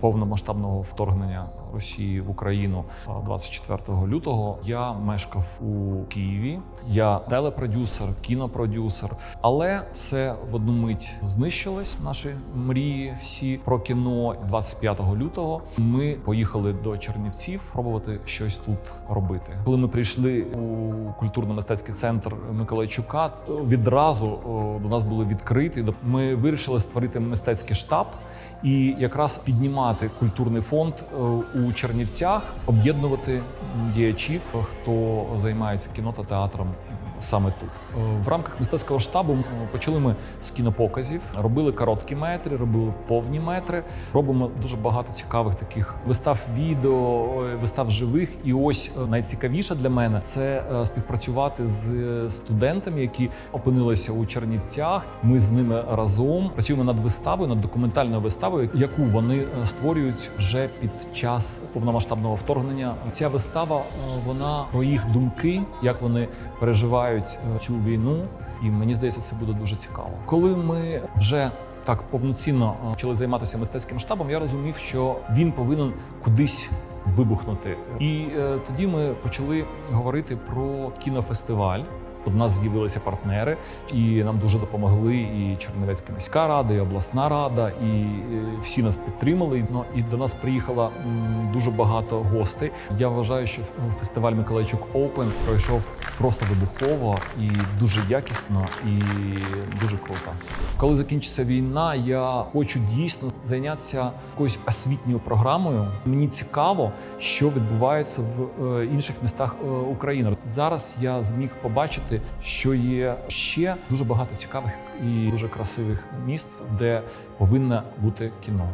повномасштабного вторгнення Росії в Україну а, 24 лютого я мешкав у Києві. Я телепродюсер, кінопродюсер, але все в одну мить знищилось. Наші мрії всі про кіно. 25 лютого ми поїхали до Чернівців пробувати щось тут робити. Коли ми прийшли у культурно-мистецький центр Миколайчука, відразу до нас були відкриті. Ми вирішили створити мистецький штаб і якраз піднімати культурний фонд е, у Чернівцях, об'єднувати діячів, хто займається кіно та театром. Саме тут Е, в рамках мистецького штабу почали ми з кінопоказів, робили короткі метри, робили повні метри. Робимо дуже багато цікавих таких вистав відео, е, вистав живих. І ось е, найцікавіше для мене це е, співпрацювати з студентами, які опинилися у Чернівцях. Ми з ними разом працюємо над виставою, над документальною виставою, яку вони е, створюють вже під час повномасштабного вторгнення. Ця вистава е, вона про їх думки, як вони переживають е, цю війну. І мені здається, це буде дуже цікаво. Коли ми вже так повноцінно е, почали займатися мистецьким штабом, я розумів, що він повинен кудись вибухнути. І е, тоді ми почали говорити про кінофестиваль. У нас з'явилися партнери, і нам дуже допомогли і Чернівецька міська рада, і обласна рада, і е, всі нас підтримали. Ну і до нас приїхало дуже багато гостей. Я вважаю, що фестиваль Миколайчук Open пройшов просто вибухово і дуже якісно, і дуже круто. Коли закінчиться війна, я хочу дійсно зайнятися якоюсь освітньою програмою. Мені цікаво, що відбувається в е, інших містах е, України. Зараз я зміг побачити, що є ще дуже багато цікавих і дуже красивих міст, де повинно бути кіно.